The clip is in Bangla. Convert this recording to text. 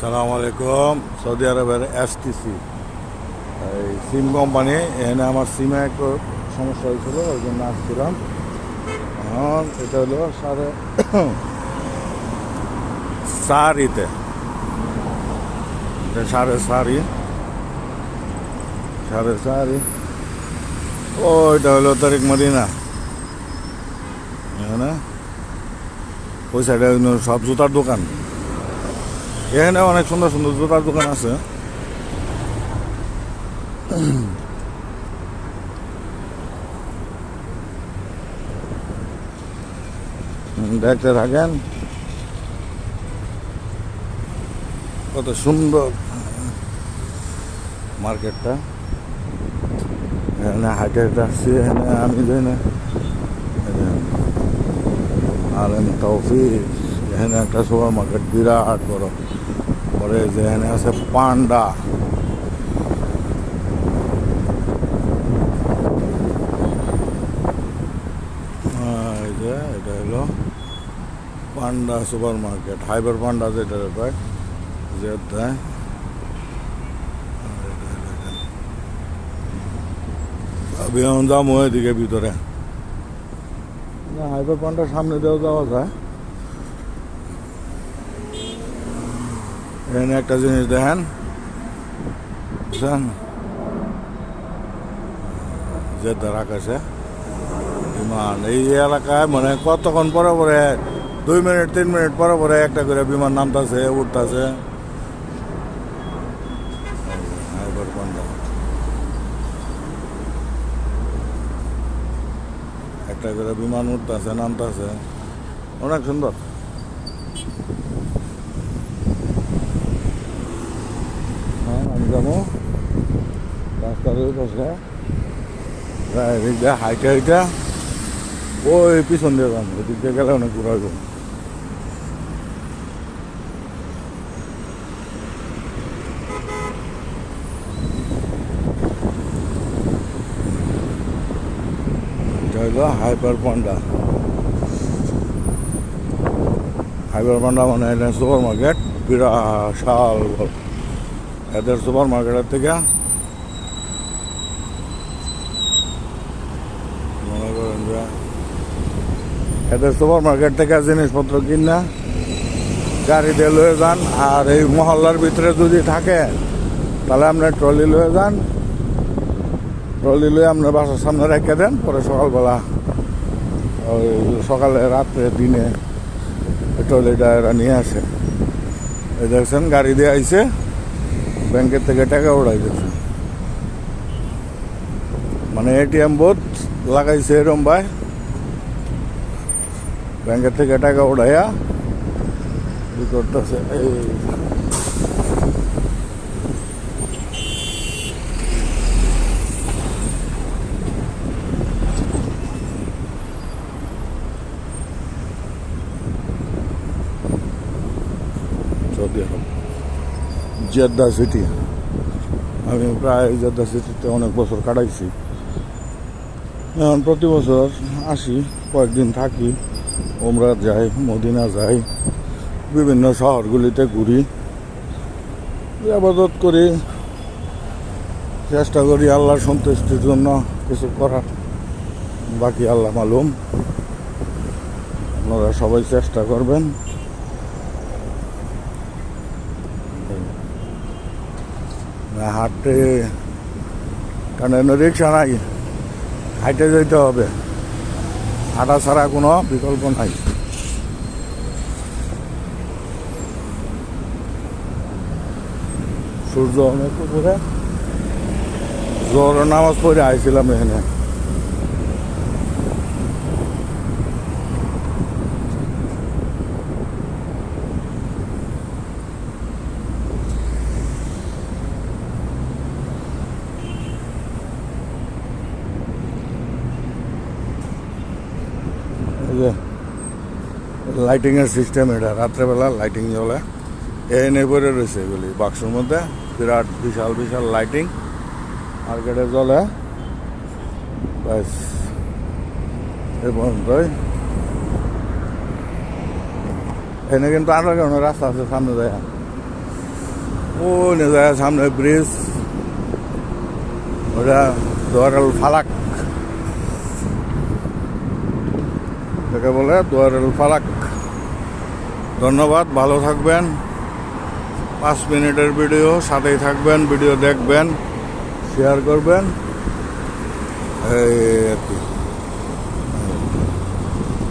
সালাম আলাইকুম, সৌদি আরবের এসটিসি এই সিম কোম্পানি, এখানে আমার সিমে একটু সমস্যা হয়েছিল, ওই জন্য আসছিলাম। এটা হলো সাড়ে সারিতে সাড়ে চারি। সাড়ে ও, এটা হলো তারিক মদিনা। এখানে। ওই সাইডে সব জুতার দোকান। এখানে অনেক সুন্দর সুন্দর জুতার দোকান আছে। দেখতে থাকেন। কত সুন্দর মার্কেটটা। এখানে হাটে আসছি এখানে আমি যাই না। আর এম তৌফিক এখানে একটা সুপার মার্কেট বিরাট বড়। পরে যে এখানে আছে পান্ডা। এটা হলো Panda super market hyper Panda যেটা ব্যাপার, যে আমি যাব এদিকে ভিতরে। হাইবার পান্ডার সামনে দিয়েও যাওয়া যায়। এখানে একটা জিনিস দেখেন। বুঝছেন? জেদ্দার আকাশে। বিমান। এই এলাকায় মানে কতক্ষণ পরে পরে, দুই মিনিট, তিন মিনিট পরে পরে একটা করে বিমান নামতাছে, উঠতাছে। একটা করে বিমান উঠতাছে, নামতাছে। অনেক সুন্দর হ্যাঁ আমি যাব। রাস্তার ওই পাশে এদিক দিয়ে হাইটা হাইটা ওই পিছন দিয়ে যান এদিক দিয়ে গেলে। অনেক ঘুরাইব এটা হলো হাইপার পান্ডা হাইপার পান্ডা মানে সুপার মার্কেট বিরাশাল বড়। এদের সুপার মার্কেটের থেকে মনে করেন যে এদের সুপার মার্কেট থেকে জিনিসপত্র কিনা গাড়ি দিয়ে লয়ে যান, আর এই মহল্লার ভিতরে যদি থাকে, তাহলে আপনি ট্রলি লয়ে যান। ট্রলি লয়ে আপনার বাসার সামনে রেখে দেন, পরে সকালবেলা ওই সকালে রাত্রে দিনে ট্রলিটা এরা নিয়ে আসে। এই দেখছেন, গাড়ি দিয়ে আইছে। ব্যাংকের থেকে টাকা উড়াই দিচ্ছে মানে এটিএম বোধ লাগাইছে এরম ভাই ব্যাংকের থেকে টাকা উড়াইয়া ই করতেছে এই সৌদি আরব Jeddah city. আমি প্রায় জেদ্দা সিটিতে অনেক বছর কাটাইছি। এখন প্রতি বছর আসি, কয়েকদিন থাকি ওমরা যাই, মদিনা যাই, বিভিন্ন শহরগুলিতে ঘুরি। আবাদত করি, চেষ্টা করি আল্লাহর সন্তুষ্টির জন্য কিছু করার। বাকি আল্লাহ মালুম। আপনারা সবাই চেষ্টা করবেন। না, হাঁটতে কারণ এনে রিক্সা নাই হাইটে যেতে হবে। হাঁটা ছাড়া কোনো বিকল্প নাই। সূর্য অনেক উপরে। জোর নামাজ পড়ে আইছিলাম এখানে এই যে লাইটিংয়ের সিস্টেম এটা, রাত্রেবেলা লাইটিং জ্বলে। এনে পরে রয়েছে এগুলি, বাক্সর মধ্যে, বিরাট বিশাল বিশাল লাইটিং মার্কেটে জ্বলে। ব্যাস। এ পর্যন্তই। এখানে কিন্তু আন্ডারগ্রাউন্ডের রাস্তা আছে সামনে যায়। ও নে যায় সামনে ব্রিজ ওটা দোয়ারাল ফালাক। বলে দোয়ারাল ফালাক। ধন্যবাদ, ভালো থাকবেন। পাঁচ মিনিটের ভিডিও, সাথেই থাকবেন, ভিডিও দেখবেন শেয়ার করবেন। এই আর কি।